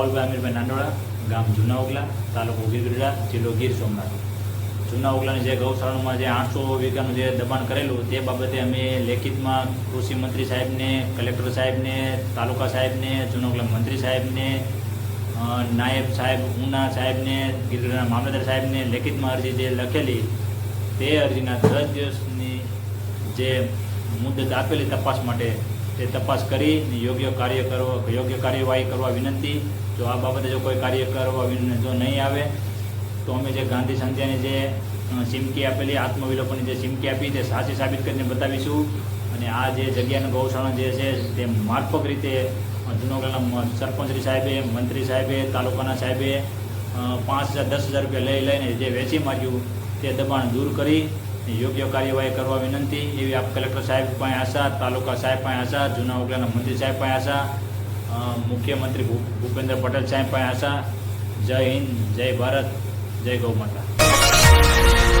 નાંદોડા ગામ જૂના ઓગલા તાલુકો ગીરગઢડા જિલ્લો ગીર સોમનાથ. જૂના ઓગલાની જે ગૌશાળામાં જે આઠસો વીઘાનું જે દબાણ કરેલું, તે બાબતે અમે લેખિતમાં કૃષિ મંત્રી સાહેબને, કલેક્ટર સાહેબને, તાલુકા સાહેબને જૂના ઓગલા મંત્રી સાહેબને નાયબ સાહેબ ઉના સાહેબને ગીરગઢના મામલતદાર સાહેબને લેખિતમાં અરજી જે લખેલી, તે અરજીના દસ દિવસની જે મુદત આપેલી તપાસ માટે તે તપાસ કરી યોગ્ય કાર્ય કરવા, યોગ્ય કાર્યવાહી કરવા વિનંતી. જો આ બાબતે જો કોઈ કાર્ય કરવા જો નહીં આવે, તો અમે જે ગાંધી સંધ્યાની જે ચીમકી આપેલી, આત્મવિલોપનની જે ચીમકી આપી, તે સાચી સાબિત કરીને બતાવીશું. અને આ જે જગ્યાનું ગૌશાળા જે છે, તે મારફક રીતે જુનાગઢના સરપંચશ્રી સાહેબે, મંત્રી સાહેબે, તાલુકાના સાહેબે પાંચ હજાર, દસ હજાર રૂપિયા લઈ લઈને જે વેચી માર્યું તે દબાણ દૂર કરી યોગ્ય કાર્યવાહી કરવા વિનંતી એવી આપ કલેક્ટર સાહેબ પાસે આશા, તાલુકા સાહેબ પાસે આશા, જૂના ઓગલાના મંત્રી સાહેબ પાસે આશા મુખ્યમંત્રી ભૂપેન્દ્ર પટેલ સાહેબ પાસે આશા. જય હિન્દ, જય ભારત, જય ગૌ માતા.